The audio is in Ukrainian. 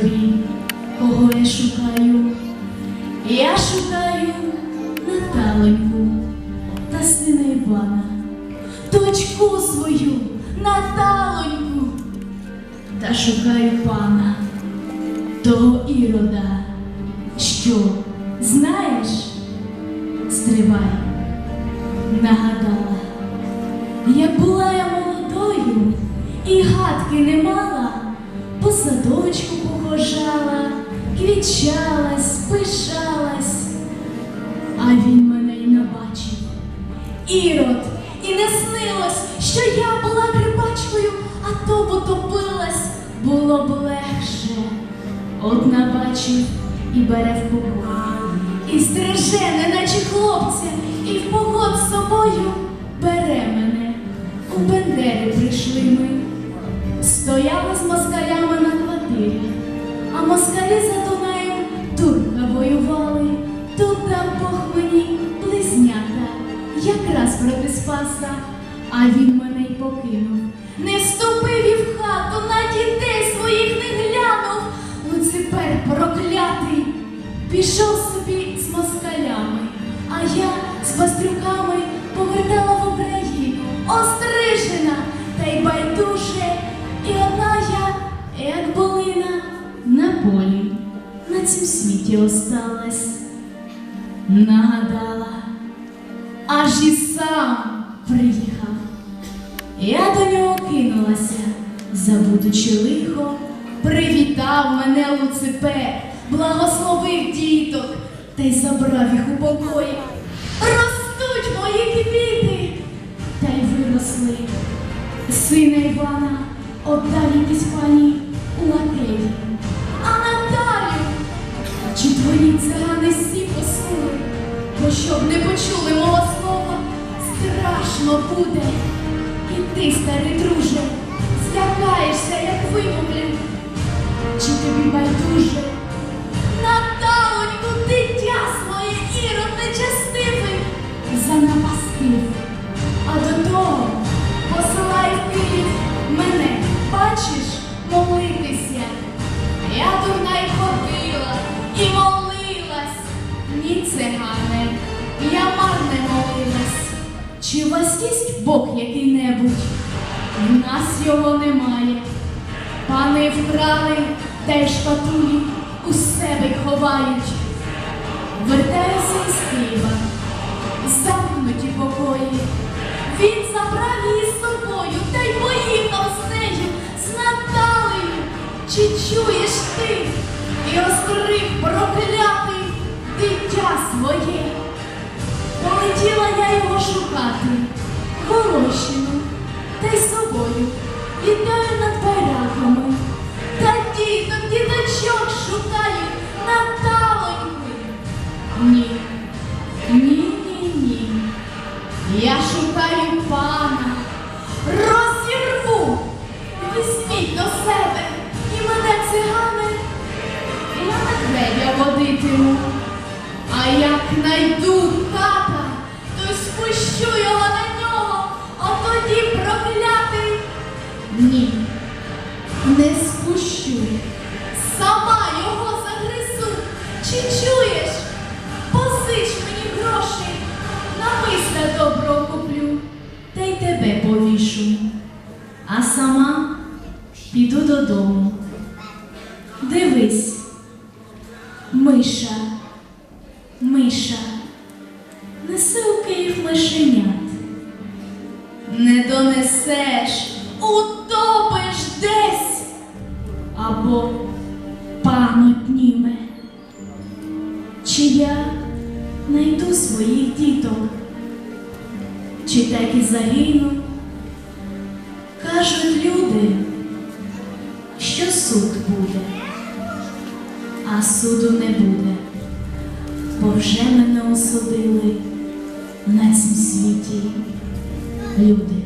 тобі, кого я шукаю. Я шукаю Наталеньку та сина Івана, дочку свою Наталоньку, та шукаю пана, того ірода, що знаєш, стривай, нагадала, як була я молодою і гадки не мала, садочку похожала, квічалась, пишалась, а він мене й не бачив. Ірод, і не снилось, що я була крипачкою, а то б утопилась, було б легше. Одна бачив і бере в погон, і стриже, неначе хлопця, і в погон з собою бере мене. У Бендери прийшли ми, стояли з москалі за Дунаєм турка воювали, тут дав Бог мені близнята, якраз проти спаса, а він мене й покинув. Не вступив і в хату, на дітей своїх не глянув. Луципер проклятий, пішов на полі на цім світі осталась. Нагадала, аж і сам приїхав. Я до нього кинулася, забудучи лихо, привітав мене Луципер, благословив діток та й забрав їх у покої. Ростуть мої квіти, та й виросли. Сина Івана отдав якійсь пані у лакеї. Чи твої цигани всі посули? Бо щоб не почули мого слова, страшно буде. І ти, старий друже, злякаєшся, як вимовлю. Чи тобі байдуже? Чи у вас є Бог який-небудь? В нас його немає. Пани вкрали, та й у себе ховають. Вертаюся із Києва, замкнуті покої. Він забрав її з собою та й поїхав з нею, з Наталею. Чи чуєш ти? І острив проклятий дитя своє. Полетіла я його шукати, Голощину, та й з собою. Літаю найду ката, то й спущу його на нього, а тоді проклятий. Ні, не спущу. Сама його загризу. Чи чуєш? Позич мені грошей, намисля доброго куплю, та й тебе повішу. А сама піду додому. Дивись, миша. Миша, неси у Київ мишенят. Не донесеш, утопиш десь, або пан отніме. Чи я найду своїх діток, чи так і загину? Кажуть люди, що суд буде, а суду не буде бо вже мене осудили на цім світі люди.